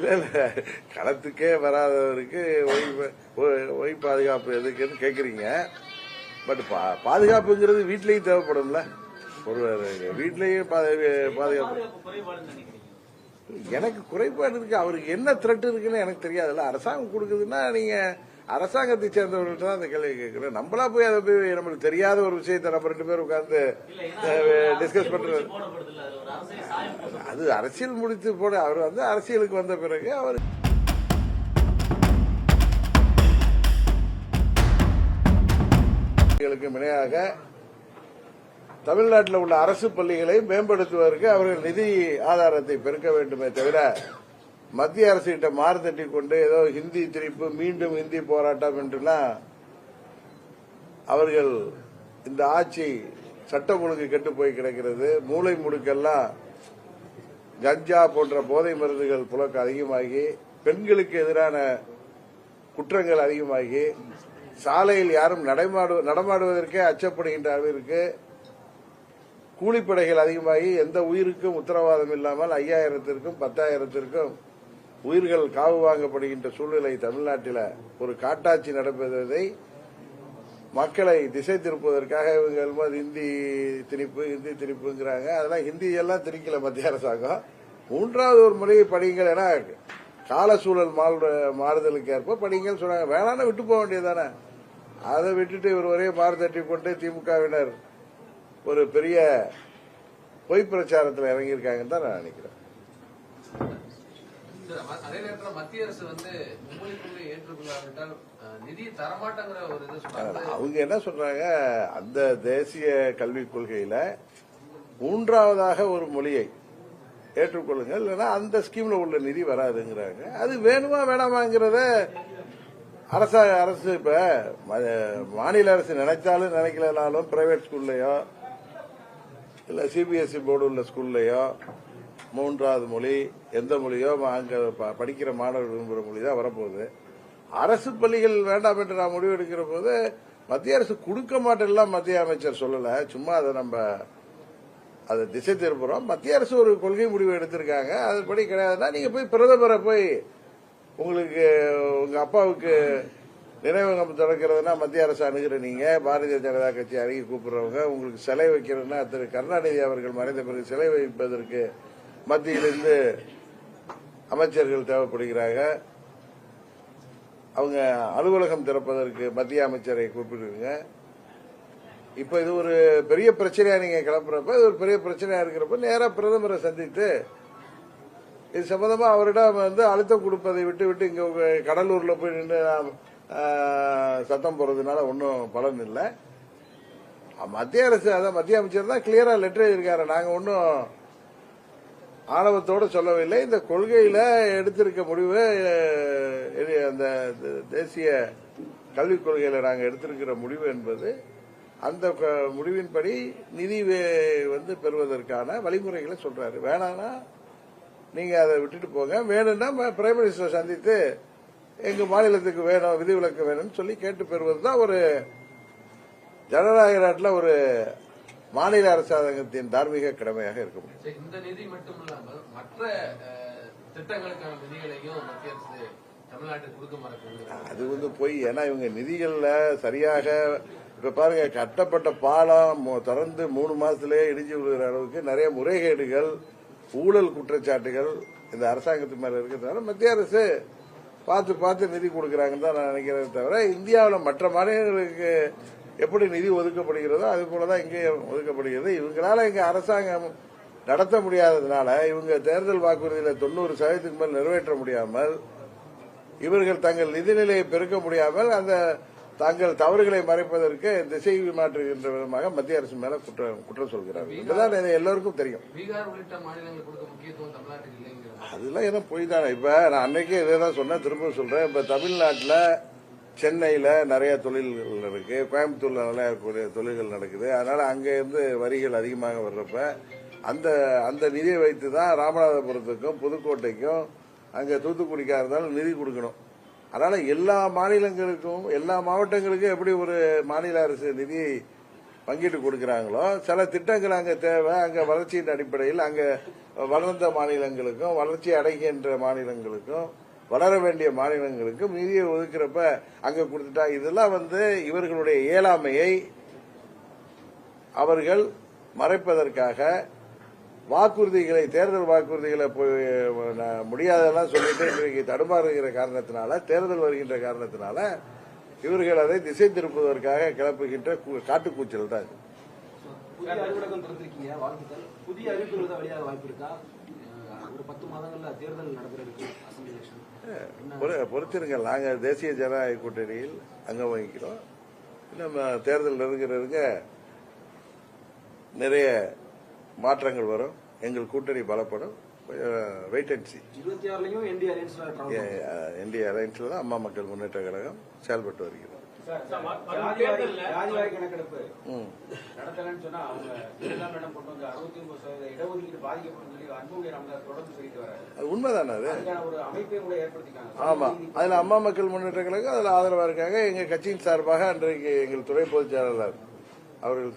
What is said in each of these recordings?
இல்ல இல்ல. களத்துக்கே வராதவருக்கு ஒய்- ஒய்- ஒய் பாதுகாப்பு எதுக்குன்னு கேக்குறீங்க. பட் பாதுகாப்புங்கிறது வீட்லயும் தேவைப்படும்ல. ஒரு வீட்லயும் பாதுகாப்பு. எனக்கு குறைபாடு இருக்கு. அவருக்கு என்ன த்ரெட் இருக்குன்னு எனக்கு தெரியாதுல்ல. அரசாங்கம் கொடுக்குதுன்னா நீங்க அரசாங்கத்தை சேர்ந்தவர்கள்ட்ட தான் அந்த கேள்வி கேட்கிறேன். நம்மளா போய் அதை போய் நம்மளுக்கு தெரியாத ஒரு விஷயத்தை நம்ம ரெண்டு பேரும் உட்கார்ந்து டிஸ்கஸ் பண்றது. அது அரசியல் முடித்து போட அவர் வந்து அரசியலுக்கு வந்த பிறகு அவர் இணையாக தமிழ்நாட்டில் உள்ள அரசு பள்ளிகளை மேம்படுத்துவதற்கு அவர்கள் நிதி ஆதாரத்தை பெருக்க வேண்டுமே தவிர மத்திய அரசுகிட்ட மாறு தட்டி கொண்டு ஏதோ ஹிந்தி திரிப்பு மீண்டும் ஹிந்தி போராட்டம் என்றுலாம் அவர்கள் இந்த ஆட்சி சட்டம் ஒழுங்கு கெட்டு போய் கிடக்கிறது. மூளை முடுக்கெல்லாம் கஞ்சா போன்ற போதை மருந்துகள் புழக்க அதிகமாகி பெண்களுக்கு எதிரான குற்றங்கள் அதிகமாகி சாலையில் யாரும் நடைமாடு நடமாடுவதற்கே அச்சப்படுகின்ற அளவிற்கு கூலிப்படைகள் அதிகமாகி எந்த உயிருக்கும் உத்தரவாதம் இல்லாமல் ஐயாயிரத்திற்கும் பத்தாயிரத்திற்கும் உயிர்கள் காவு வாங்கப்படுகின்ற சூழ்நிலை தமிழ்நாட்டில் ஒரு காட்டாட்சி நடப்பதை மக்களை திசை திருப்புவதற்காக இவங்க ஹிந்தி திணிப்பு ஹிந்தி திணிப்புங்கிறாங்க. அதெல்லாம் ஹிந்தி எல்லாம் திணிக்கல மத்திய அரசாங்கம். மூன்றாவது ஒரு முறையை படிங்கள் ஏன்னா கால சூழல் மாறு- மாறுதலுக்கு ஏற்ப படிங்கள் சொன்னாங்க. வேணான்னு விட்டு போக வேண்டியதானே அதை விட்டுட்டு இவர் ஒரே மாறு தட்டி கொண்டு திமுகவினர் ஒரு பெரிய பொய் பிரச்சாரத்தில் இறங்கியிருக்காங்கன்னு தான் நான் நினைக்கிறேன். அதே நேரத்தில் மத்திய அரசு வந்து மும்மொழி ஏற்றுக்கொள்ளாவிட்டால் நிதி தரமாட்டங்கிற ஒரு இது சொல்றாங்க அவங்க என்ன சொல்றாங்க அந்த தேசிய கல்விக் கொள்கையில மூன்றாவதாக ஒரு மொழியை ஏற்றுக்கொள்ளுங்கள் இல்லைன்னா அந்த ஸ்கீம்ல உள்ள நிதி வராதுங்கிறாங்க. அது வேணுமா வேணாமாங்கிறத அரசாங்க அரசு இப்ப ம- மாநில அரசு நினைச்சாலும் நினைக்கலனாலும் பிரைவேட் ஸ்கூல்லையோ இல்ல சிபிஎஸ்இ போர்டு உள்ள ஸ்கூல்லையோ மூன்றாவது மொழி எந்த மொழியோ ம- அங்க ப- படிக்கிற மாணவர் விரும்புகிற மொழி தான் வரப்போகுது. அரசு பள்ளிகள் வேண்டாம் என்று நான் முடிவு எடுக்கிற போது மத்திய அரசு கொடுக்க மாட்டேன்லாம் மத்திய அமைச்சர் சொல்லலை. சும்மா அதை நம்ம அதை திசை திருப்புறோம். மத்திய அரசு ஒரு கொள்கை முடிவு எடுத்திருக்காங்க. அதுபடி கிடையாதுன்னா நீங்க போய் பிரதமரை போய் உங்களுக்கு உங்க அப்பாவுக்கு நினைவகம் திறக்கிறதுனா மத்திய அரசு அணுகிற நீங்க பாரதிய ஜனதா கட்சி அணுகி கூப்பிடுறவங்க உங்களுக்கு சிலை வைக்கிறதுனா திரு கருணாநிதி அவர்கள் மறைந்த பிறகு சிலை வைப்பதற்கு மத்தியிலிருந்து அமைச்சர்கள் தேவைப்படுகிறாங்க. அவங்க அலுவலகம் திறப்பதற்கு மத்திய அமைச்சரை கூப்பிடுங்க. இப்ப இது ஒரு பெரிய பிரச்சனையா நீங்க கிளப்புறப்ப இது ஒரு பெரிய பிரச்சனையா இருக்கிறப்ப நேரா பிரதமரை சந்தித்து இது சம்பந்தமா அவரிடம் வந்து அழுத்தம் கொடுப்பதை விட்டு விட்டு இங்க கடலூர்ல போய் நின்று சத்தம் போறதுனால ஒன்றும் பலன் இல்லை. மத்திய அரசு அதான் மத்திய அமைச்சர் தான் கிளியரா லெட்டர் எழுதியிருக்காரு. நாங்க ஒன்றும் ஆணவத்தோடு சொல்லவில்லை. இந்த கொள்கையில எடுத்திருக்க முடிவு அந்த தேசிய கல்விக் கொள்கையில நாங்கள் எடுத்திருக்கிற முடிவு என்பது அந்த முடிவின்படி நிதி வந்து பெறுவதற்கான வழிமுறைகளை சொல்றாரு. வேணாம்னா நீங்க அதை விட்டுட்டு போங்க. வேணும்னா ம- பிரைம் மினிஸ்டர் சந்தித்து எங்க மாநிலத்துக்கு வேணும் விதிவிலக்கு வேணும்னு சொல்லி கேட்டு பெறுவது தான் ஒரு ஜனநாயக நாட்டில் ஒரு மாநில அரசாங்கத்தின் தார்மீக கடமையாக இருக்க முடியும். இந்த நிதி மட்டும் இல்லாமல் மற்ற திட்டங்களுக்கான நிதிகளையும் மத்திய அரசு அது வந்து போய் ஏன்னா இவங்க நிதிகள்ல சரியாக இப்ப பாருங்க கட்டப்பட்ட பாலம் திறந்து மூணு மாசத்திலேயே இடிஞ்சு விழுகிற அளவுக்கு நிறைய முறைகேடுகள் ஊழல் குற்றச்சாட்டுகள் இந்த அரசாங்கத்து மேல இருக்கிறதுனால மத்திய அரசு பார்த்து பார்த்து நிதி கொடுக்கறாங்கன்னு தான் நான் நினைக்கிறேன் தவிர இந்தியாவில் மற்ற மாநிலங்களுக்கு எப்படி நிதி ஒதுக்கப்படுகிறதோ அது போலதான் இங்கே ஒதுக்கப்படுகிறது. இவங்களால இங்க அரசாங்கம் நடத்த முடியாததுனால இவங்க தேர்தல் வாக்குறுதியில தொண்ணூறு சதவீதத்துக்கு மேல் நிறைவேற்ற முடியாமல் இவர்கள் தங்கள் நிதிநிலையை பெருக்க முடியாமல் அந்த தங்கள் தவறுகளை மறைப்பதற்கு திசை மாற்றுகின்ற விதமாக மத்திய அரசு மேல குற்றம் குற்றம் சொல்கிறார்கள். இதுதான் இது எல்லோருக்கும் தெரியும். அதெல்லாம் என்ன பொய் தானே இப்ப நான் அன்னைக்கே இதே தான் சொன்னேன் திரும்ப சொல்றேன். இப்ப தமிழ்நாட்டுல சென்னையில் நிறைய தொழில்கள் இருக்கு. கோயம்புத்தூர்ல நிறைய கூடிய தொழில்கள் நடக்குது. அதனால அங்கேருந்து வரிகள் அதிகமாக வர்றப்ப அந்த அந்த நிதியை வைத்து தான் ராமநாதபுரத்துக்கும் புதுக்கோட்டைக்கும் அங்கே தூத்துக்குடிக்காக இருந்தாலும் நிதி கொடுக்கணும். அதனால எல்லா மாநிலங்களுக்கும் எல்லா மாவட்டங்களுக்கும் எப்படி ஒரு மாநில அரசு நிதியை பங்கிட்டு கொடுக்குறாங்களோ சில திட்டங்கள் அங்கே தேவை. அங்கே வளர்ச்சியின் அடிப்படையில் அங்கே வளர்ந்த மாநிலங்களுக்கும் வளர்ச்சி அடைகின்ற மாநிலங்களுக்கும் வளர வேண்டிய மாநிலங்களுக்கு நிதியை ஒதுக்குறப்ப அங்க கொடுத்துட்டா இதெல்லாம் வந்து இவர்களுடைய இயலாமையை அவர்கள் மறைப்பதற்காக வாக்குறுதிகளை தேர்தல் வாக்குறுதிகளை போய் முடியாதெல்லாம் சொல்லிட்டு இன்றைக்கு தடுமாறுகிற காரணத்தினால தேர்தல் வருகின்ற காரணத்தினால இவர்கள் அதை திசை திருப்புவதற்காக கிளப்புகின்ற கூ- காட்டுக்கூச்சல் தான் புதிய அறிவிப்புகள் வாய்ப்பு இருக்கா? ஒரு பத்து மாதங்கள்ல தேர்தல் நடைபெறதுக்கு பொறுத்திருங்க. நாங்க தேசிய ஜனநாயக கூட்டணியில் அங்கம் வகிக்கிறோம். நம்ம தேர்தல் நெருங்கிறதுங்க நிறைய மாற்றங்கள் வரும். எங்கள் கூட்டணி பலப்படும். வெயிட் அண்ட் சி இருபத்தி ஆறுலயும் என்டி அலைன்ஸ்ல தான் அம்மா மக்கள் முன்னேற்ற கழகம் செயல்பட்டு வருகிறோம் கணக்கெடுப்பு ம். நடத்தலன்னு சொன்னா அவங்க இரண்டாம் இடம் கொண்டு வந்து அறுபத்தி ஒன்பது சதவீத இடஒதுக்கீடு பாதிக்கப்படும் சொல்லி அன்புடைய ராமதாஸ் தொடர்ந்து சொல்லிட்டு வராரு அது உண்மைதானே அது? அதுக்கான ஒரு அமைப்பையும் கூட ஏற்படுத்திக்காங்க ஆமா. அதுல அம்மா மக்கள் முன்னேற்ற கழகம் அதுல ஆதரவா இருக்காங்க. எங்க கட்சியின் சார்பாக அன்றைக்கு எங்கள் துறை பொதுச் செயலாளர் அவர்கள்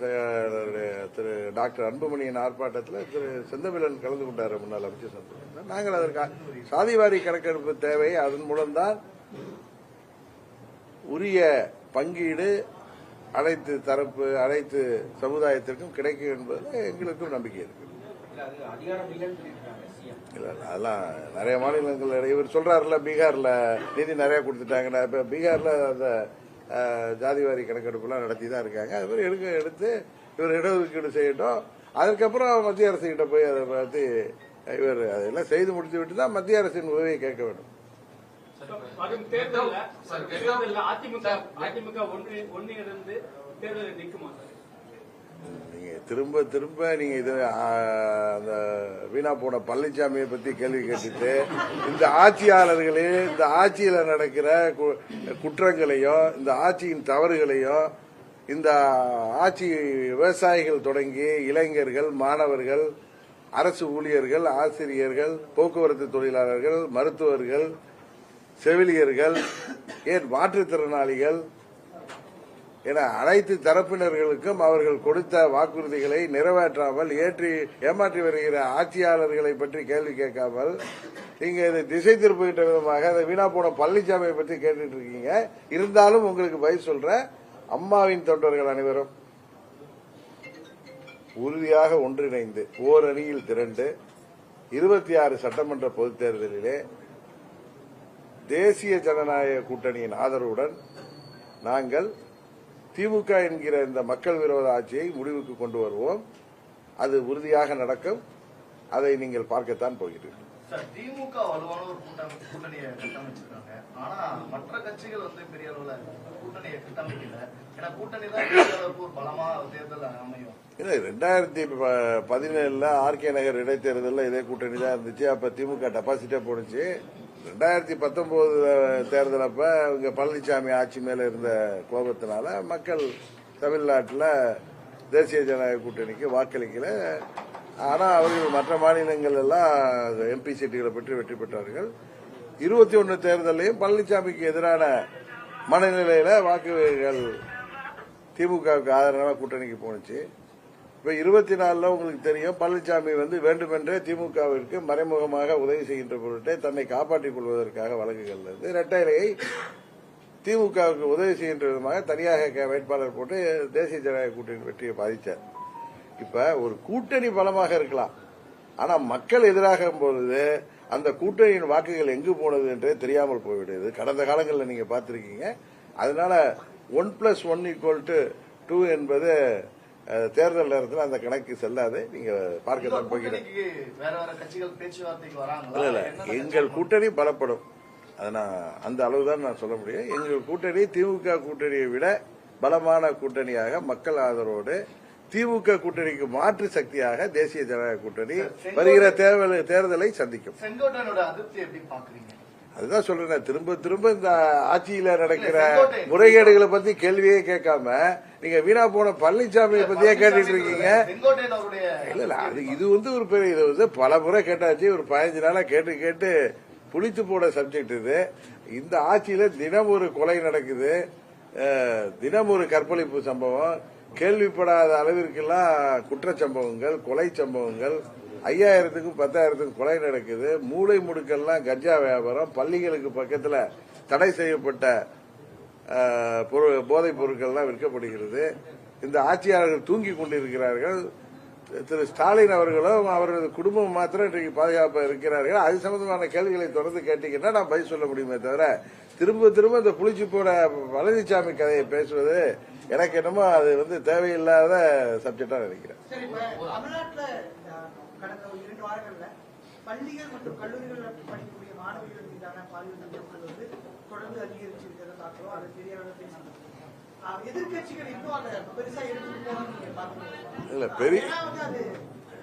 திரு டாக்டர் அன்புமணியின் ஆர்ப்பாட்டத்தில் திரு செந்தமிழன் கலந்து கொண்டார் முன்னாள் அமைச்சர் செந்தமிழன். நாங்கள் அதற்கு சாதிவாரி கணக்கெடுப்பு தேவை அதன் மூலம்தான் உரிய பங்கீடு அனைத்து தரப்பு அனைத்து சமுதாயத்திற்கும் கிடைக்கும் என்பது எங்களுக்கும் நம்பிக்கை இருக்கு. அதெல்லாம் நிறைய மாநிலங்கள் இவர் சொல்றாருல பீகார்ல நிதி நிறைய கொடுத்துட்டாங்கன்னா இப்ப பீகார்ல அந்த ஜாதிவாரி கணக்கெடுப்புலாம் நடத்தி தான் இருக்காங்க. அது மாதிரி எடுக்க எடுத்து இவர் இடஒதுக்கீடு செய்யட்டும். அதுக்கப்புறம் மத்திய அரசு கிட்ட போய் அதை பார்த்து இவர் அதெல்லாம் செய்து முடித்து விட்டு தான் மத்திய அரசின் உதவியை கேட்க வேண்டும். வரும் தேர்தல் தேர்தல் அதிமுக அதிமுக ஒன்று ஒன்றிணைந்து தேர்தலில் நிற்குமா? சார் நீங்க திரும்ப திரும்ப நீங்க இது அந்த வீணா போன பழனிசாமியை பத்தி கேள்வி கேட்டுட்டு இந்த ஆட்சியாளர்களே இந்த ஆட்சியில நடக்கிற கு- குற்றங்களையும் இந்த ஆட்சியின் தவறுகளையும் இந்த ஆட்சி விவசாயிகள் தொடங்கி இளைஞர்கள் மாணவர்கள் அரசு ஊழியர்கள் ஆசிரியர்கள் போக்குவரத்து தொழிலாளர்கள் மருத்துவர்கள் செவிலியர்கள் ஏன் மாற்றுத்திறனாளிகள் என அனைத்து தரப்பினர்களுக்கும் அவர்கள் கொடுத்த வாக்குறுதிகளை நிறைவேற்றாமல் ஏற்றி ஏமாற்றி வருகிற ஆட்சியாளர்களை பற்றி கேள்வி கேட்காமல் நீங்க இதை திசை திருப்புகின்ற விதமாக அதை வீணா போன பழனிசாமியை பற்றி கேட்டுட்டு இருக்கீங்க. இருந்தாலும் உங்களுக்கு பதில் சொல்றேன் அம்மாவின் தொண்டர்கள் அனைவரும். உறுதியாக ஒன்றிணைந்து ஓரணியில் திரண்டு இருபத்தி ஆறு சட்டமன்ற பொதுத் தேர்தலிலே தேசிய ஜனநாயக கூட்டணியின் ஆதரவுடன் நாங்கள் திமுக என்கிற இந்த மக்கள் விரோத ஆட்சியை முடிவுக்கு கொண்டு வருவோம். அது உறுதியாக நடக்கும். அதை நீங்கள் பார்க்கத்தான் போகிறீர்கள். திமுக வலுவான ஒரு கூட்டணி கூட்டணியை கட்டமைச்சிருக்காங்க. ஆனா மற்ற கட்சிகள் வந்து பெரிய அளவுல கூட்டணியை கட்டமைக்கல. ஏன்னா கூட்டணி தான் பெரிய அளவுக்கு ஒரு பலமா தேர்தல் அமையும். இல்லை ரெண்டாயிரத்தி பதினேழுல ஆர்கே நகர் இடைத்தேர்தலில் இதே கூட்டணி தான் இருந்துச்சு. அப்ப திமுக டெபாசிட்டே போனுச்சு ரெண்டாயிரத்தி பத்தொன்பது தேர்தல் அப்போ இங்க பழனிசாமி ஆட்சி மேல இருந்த கோபத்தினால மக்கள் தமிழ்நாட்டில் தேசிய ஜனநாயக கூட்டணிக்கு வாக்களிக்கல. ஆனா அவர்கள் மற்ற மாநிலங்கள் எல்லாம் எம்பி சீட்டுகளை பெற்று வெற்றி பெற்றார்கள். இருபத்தி ஒன்னு தேர்தலையும் பழனிசாமிக்கு எதிரான மனநிலையில வாக்குகள் திமுகவுக்கு ஆதரவாக கூட்டணிக்கு போனுச்சு இப்போ இருபத்தி நாலுல உங்களுக்கு தெரியும் பழனிசாமி வந்து வேண்டுமென்றே திமுகவிற்கு மறைமுகமாக உதவி செய்கின்ற பொருட்டை தன்னை காப்பாற்றிக் கொள்வதற்காக வழக்குகள் இருந்து இரட்டை இலையை திமுகவுக்கு உதவி செய்கின்ற விதமாக தனியாக வேட்பாளர் போட்டு தேசிய ஜனநாயக கூட்டணி வெற்றியை பாதித்தார் இப்ப ஒரு கூட்டணி பலமாக இருக்கலாம். ஆனா மக்கள் எதிராக பொழுது அந்த கூட்டணியின் வாக்குகள் எங்கு போனது என்றே தெரியாமல் போய்விடுது. கடந்த காலங்களில் நீங்க பார்த்திருக்கீங்க. அதனால one plus one equal to two என்பது தேர்தல் நேரத்தில் அந்த கணக்கு செல்லாது. நீங்க பார்க்க தான் பேச்சுவார்த்தைக்கு இல்ல எங்கள் கூட்டணி பலப்படும். அதை நான் அந்த அளவு தான் நான் சொல்ல முடியும். எங்கள் கூட்டணி திமுக கூட்டணியை விட பலமான கூட்டணியாக மக்கள் ஆதரவோடு திமுக கூட்டணிக்கு மாற்று சக்தியாக தேசிய ஜனநாயக கூட்டணி வருகிற தேர்தலை- தேர்தலை சந்திக்கும். செங்கோட்டையனோட அதிருப்தி எப்படி பாக்குறீங்க அதுதான் சொல்றேன் திரும்ப திரும்ப இந்த ஆட்சியில நடக்கிற. முறைகேடுகளை பத்தி கேள்வியே கேட்காம நீங்க வீணா போன பழனிசாமியை பத்தியே கேட்டுட்டு இருக்கீங்க. இல்ல இல்ல அது இது வந்து ஒரு பெரிய இது வந்து பல முறை கேட்டாச்சு ஒரு பதினஞ்சு நாளா கேட்டு கேட்டு புளித்து போன சப்ஜெக்ட் இது. இந்த ஆட்சியில தினம் ஒரு கொலை நடக்குது. தினம் ஒரு கற்பழிப்பு சம்பவம். கேள்விப்படாத அளவிற்கெல்லாம் குற்றச்சம்பவங்கள் கொலை சம்பவங்கள் ஐயாயிரத்துக்கும் பத்தாயிரத்துக்கும் கொலை நடக்குது. மூளை முடுக்கெல்லாம் கஞ்சா வியாபாரம். பள்ளிகளுக்கு பக்கத்தில் தடை செய்யப்பட்ட போதைப் பொருட்கள்லாம் விற்கப்படுகிறது. இந்த ஆட்சியாளர்கள் தூங்கி கொண்டிருக்கிறார்கள். திரு ஸ்டாலின் அவர்களும் அவரது குடும்பம் மாத்திரம் இன்றைக்கு பாதுகாப்பாக இருக்கிறார்கள். அது சம்பந்தமான கேள்விகளை தொடர்ந்து கேட்டீங்கன்னா நான் பதில் சொல்ல முடியுமே தவிர திரும்ப திரும்ப இந்த புளிச்சி போட பழனிசாமி கதையை பேசுவது எனக்கு என்னமோ அது வந்து தேவையில்லாத சப்ஜெக்டா நினைக்கிறேன். பள்ளிகள் மற்றும் கல்லூரிகளில் படிக்கக்கூடிய மாணவிகள் மீதான பாலியல் தண்டனைகள் வந்து தொடர்ந்து அதிகரிச்சு இருக்கிறத பார்க்கிறோம். அது பெரிய அளவில் பேசணும் எதிர்கட்சிகள் இன்னும் அதை பெருசா எடுத்துட்டு போகணும்னு நீங்க பாக்குறீங்க இல்ல பெரிய ஏன்னா வந்து அது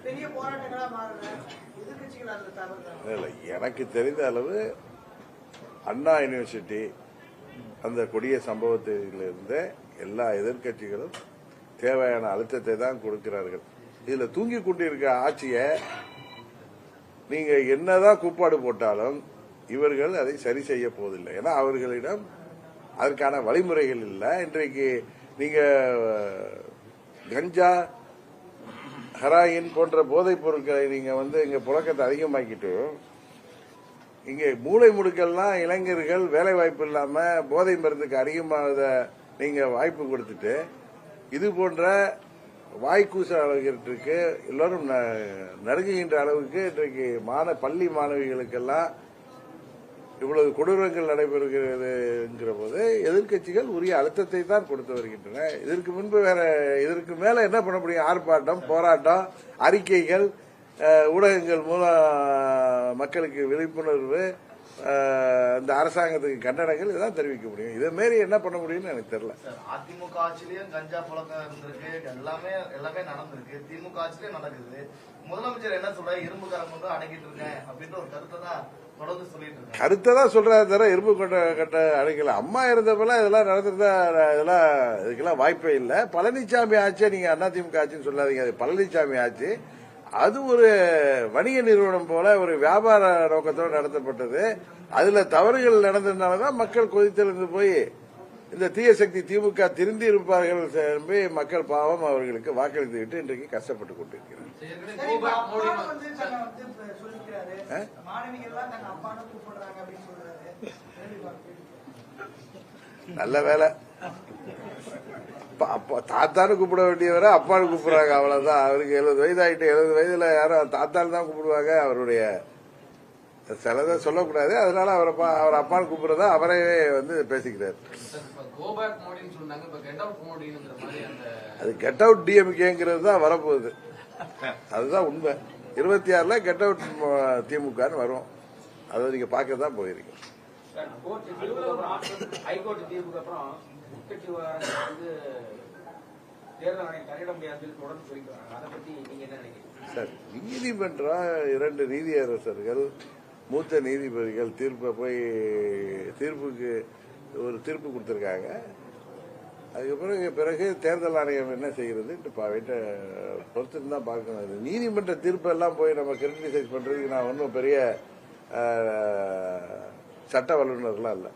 பெரிய போராட்டங்களா மாறல எதிர்கட்சிகள் அதுல தவறு இல்ல எனக்கு தெரிந்த அளவு அண்ணா யூனிவர்சிட்டி அந்த கொடிய சம்பவத்திலிருந்து எல்லா எதிர்க்கட்சிகளும் தேவையான அழுத்தத்தை தான் கொடுக்கிறார்கள். இதுல தூங்கி கொண்டிருக்க ஆட்சியை நீங்க என்னதான் கூப்பாடு போட்டாலும் இவர்கள் அதை சரி செய்ய போவதில்லை. ஏன்னா அவர்களிடம் அதற்கான வழிமுறைகள் இல்லை. இன்றைக்கு நீங்க கஞ்சா ஹெராயின் போன்ற போதைப் பொருட்களை நீங்க வந்து இங்க புழக்கத்தை அதிகமாக்கிட்டு இங்க மூளை முடுக்கள்லாம் இளைஞர்கள் வேலை வாய்ப்பு இல்லாம போதை மருந்துக்கு அதிகமாக நீங்க வாய்ப்பு கொடுத்துட்டு இது போன்ற வாய்க்கூச அளவிற்கு எல்லோரும் ந- நடுங்குகின்ற அளவுக்கு இன்றைக்கு மாண பள்ளி மாணவிகளுக்கெல்லாம் இவ்வளவு கொடூரங்கள் நடைபெறுகிறதுங்கிற போது எதிர்க்கட்சிகள் உரிய அழுத்தத்தை தான் கொடுத்து வருகின்றன. இதற்கு முன்பு வேற இதற்கு மேல என்ன பண்ண முடியும்? ஆர்ப்பாட்டம் போராட்டம் அறிக்கைகள் ஊடகங்கள் மூலம் மக்களுக்கு விழிப்புணர்வு இந்த அரசாங்கத்துக்கு கண்டனங்கள் இதான் தெரிவிக்க முடியும். இதே மாரி என்ன பண்ண முடியும்னு எனக்கு தெரியல. அதிமுக ஆட்சியிலயும் கஞ்சா புழக்கம் இருந்திருக்கு. எல்லாமே எல்லாமே நடந்திருக்கு. திமுக ஆட்சியிலயும் நடக்குது. முதலமைச்சர் என்ன சொல்றாரு? இரும்பு கரம் கொண்டு அடக்கிட்டு இருக்கேன் அப்படின்ற ஒரு கருத்தை தான் கருத்தை தான் சொல்றாரு தவிர இரும்பு கொண்ட கட்ட அடைக்கல. அம்மா இருந்தப்பெல்லாம் இதெல்லாம் நடந்திருந்தா இதெல்லாம் இதுக்கெல்லாம் வாய்ப்பே இல்லை. பழனிசாமி ஆட்சியை நீங்க அதிமுக ஆட்சின்னு சொல்லாதீங்க. அது பழனிசாமி ஆட்சி. அது ஒரு வணிக நிறுவனம் போல ஒரு வியாபார நோக்கத்தோடு நடத்தப்பட்டது. அதுல தவறுகள் நடந்ததுனாலதான் மக்கள் கொதித்தெழுந்து போய் இந்த தீய சக்தி திமுக திருந்தி இருப்பார்கள் என்பதை மக்கள் பாவம் அவர்களுக்கு வாக்களித்து விட்டு இன்றைக்கு கஷ்டப்பட்டு கொண்டிருக்கிறார். நல்ல வேலை. அப்பா- அப்பா தாத்தான்னு கூப்பிட வேண்டியவரை அப்பான்னு கூப்பிடுறாங்க அவ்வளவுதான். அவருக்கு எழுபது வயது ஆயிட்டு எழுபது வயதுல யாரும் தாத்தான்னு தான் கூப்பிடுவாங்க அவருடைய சிலதை சொல்லக்கூடாது. அதனால அவரை அவர் அப்பான்னு கூப்பிடுறதா அவரே வந்து பேசிக்கிறார். அது கெட் அவுட் டிஎம்கேங்கிறது தான் வரப்போகுது. அதுதான் உண்மை. இருபத்தி ஆறுல கெட் அவுட் திமுகன்னு வரும். அதை நீங்க பார்க்க தான் போயிருக்கீங்க. கோர்ட் ஹைகோர்ட் தீர்ப்புக்கு அப்புறம் உட்கட்சி விவகாரங்கள் வந்து தேர்தல் ஆணையம் தலையிட தொடர்ந்து சொல்லிட்டு வராங்க அதை பத்தி நீங்க என்ன நினைக்கிறீங்க? சார் நீதிமன்றம் இரண்டு நீதியரசர்கள் மூத்த நீதிபதிகள் தீர்ப்பை போய் தீர்ப்புக்கு ஒரு தீர்ப்பு கொடுத்துருக்காங்க. அதுக்கப்புறம் பிறகு தேர்தல் ஆணையம் என்ன செய்கிறது? வீட்டை தான் பார்க்கணும். இது நீதிமன்ற தீர்ப்பெல்லாம் போய் நம்ம கிரிட்டிசைஸ் பண்றதுக்கு நான் ஒன்றும் பெரிய சட்ட வல்லுநர்லாம் இல்லை?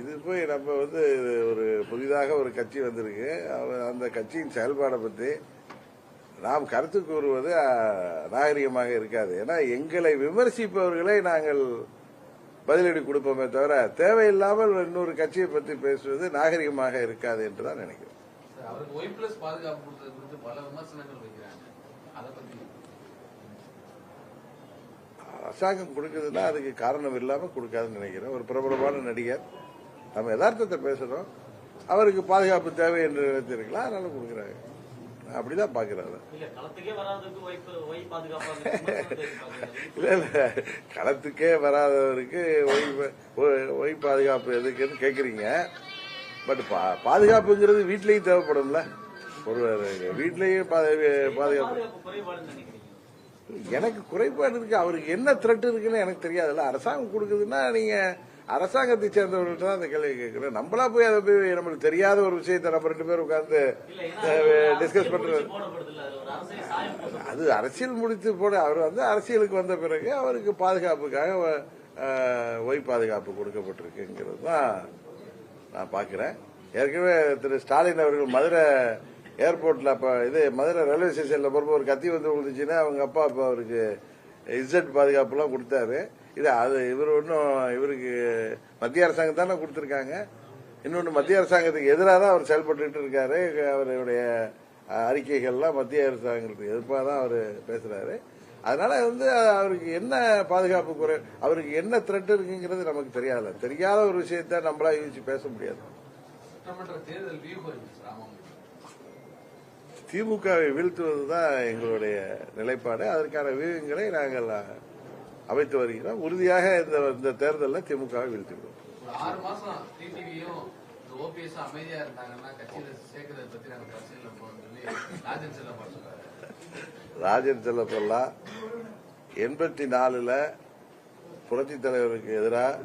இது போய் நம்ம வந்து ஒரு புதிதாக ஒரு கட்சி வந்திருக்கு. அந்த கட்சியின் செயல்பாடை பற்றி நாம் கருத்து கூறுவது நாகரிகமாக இருக்காது. ஏன்னா எங்களை விமர்சிப்பவர்களை நாங்கள் பதிலடி கொடுப்போமே தவிர தேவையில்லாமல் இன்னொரு கட்சியை பற்றி பேசுவது நாகரிகமாக இருக்காது என்று தான் நினைக்கிறேன். பத்தி அரசாங்கம் கொடுக்குதுன்னா அதுக்கு காரணம் இல்லாமல் கொடுக்காதுன்னு நினைக்கிறேன். ஒரு பிரபலமான நடிகர். நம்ம யதார்த்தத்தை பேசுறோம். அவருக்கு பாதுகாப்பு தேவை என்று நினைத்திருக்கலாம். அதனால கொடுக்குறாங்க. அப்படிதான் பார்க்கிறேன் அதை. இல்ல இல்ல. களத்துக்கே வராதவருக்கு ஒய் பாதுகாப்பு எதுக்குன்னு கேக்குறீங்க. பட் பாதுகாப்புங்கிறது வீட்லயும் தேவைப்படும்ல. ஒரு வீட்லயும் பா- பாதுகாப்பு. எனக்கு குறைபாடு இருக்கு. அவருக்கு என்ன த்ரெட் இருக்குன்னு எனக்கு தெரியாதுல்ல. அரசாங்கம் கொடுக்குதுன்னா நீங்க அரசாங்கத்தை சேர்ந்தவர்கள்ட்ட தான் அந்த கேள்வி கேட்கிறேன். நம்மளா போய் அதை போய் நம்மளுக்கு தெரியாத ஒரு விஷயத்தை நம்ம ரெண்டு பேரும் உட்கார்ந்து டிஸ்கஸ் பண்றது. அது அரசியல் முடித்து போட அவர் வந்து அரசியலுக்கு வந்த பிறகு அவருக்கு பாதுகாப்புக்காக ஒய் பாதுகாப்பு கொடுக்கப்பட்டிருக்குங்கிறது தான் நான் பார்க்கிறேன். ஏற்கனவே திரு ஸ்டாலின் அவர்கள் மதுரை ஏர்போர்ட்ல அப்ப இது மதுரை ரயில்வே ஸ்டேஷன்ல போறப்ப ஒரு கத்தி வந்து விழுந்துச்சுன்னா அவங்க அப்பா அப்ப அவருக்கு இசட் பாதுகாப்புலாம் கொடுத்தாரு. இது அது இவர் ஒன்றும் இவருக்கு மத்திய அரசாங்கம் தானே கொடுத்துருக்காங்க. இன்னொன்று மத்திய அரசாங்கத்துக்கு எதிராக தான் அவர் செயல்பட்டுட்டு இருக்காரு. அவருடைய அறிக்கைகள்லாம் மத்திய அரசாங்கத்துக்கு எதிர்ப்பாக தான் அவர் பேசுறாரு. அதனால வந்து அவருக்கு என்ன பாதுகாப்பு குறை அவருக்கு என்ன த்ரெட் இருக்குங்கிறது நமக்கு தெரியாது தெரியாத ஒரு விஷயத்த நம்மளா யூகிச்சு பேச முடியாது. திமுகவை வீழ்த்துவது தான் எங்களுடைய நிலைப்பாடு. அதற்கான வியூகங்களை நாங்கள் அமைத்து வருகிறோம் உறுதியாக இந்த இந்த தேர்தலில் போறோம்னு சொல்லி ராஜன் செல்லப்பல்லா எண்பத்தி நாலுல புரட்சி தலைவருக்கு எதிராக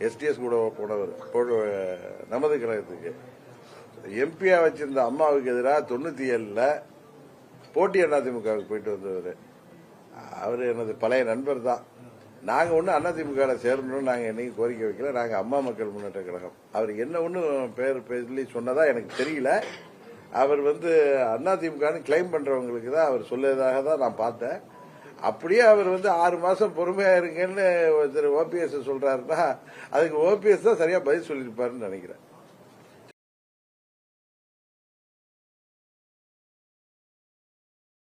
எஸ்டிஎஸ் கூட போனவர் போன- நமது கழகத்துக்கு எம்பியா வச்சிருந்த அம்மாவுக்கு எதிராக தொண்ணூத்தி ஏழுல போட்டி அதிமுகவுக்கு போயிட்டு வந்தவர். அவர் எனது பழைய நண்பர் தான் நாங்க ஒண்ணு அதிமுக சேரணும்னு நாங்க என்னைக்கு கோரிக்கை வைக்கல. நாங்க அம்மா மக்கள் முன்னேற்ற கழகம். அவர் என்ன ஒன்றும் பேர் சொல்லி சொன்னதா எனக்கு தெரியல. அவர் வந்து அதிமுகன்னு கிளைம் பண்றவங்களுக்கு தான் அவர் சொல்லதாக தான் நான் பார்த்தேன். அப்படியே அவர் வந்து ஆறு மாசம் பொறுமையா இருங்கன்னு திரு ஓபிஎஸ் சொல்றாருன்னா அதுக்கு ஓபிஎஸ் தான் சரியா பதில் சொல்லியிருப்பாருன்னு நினைக்கிறேன்.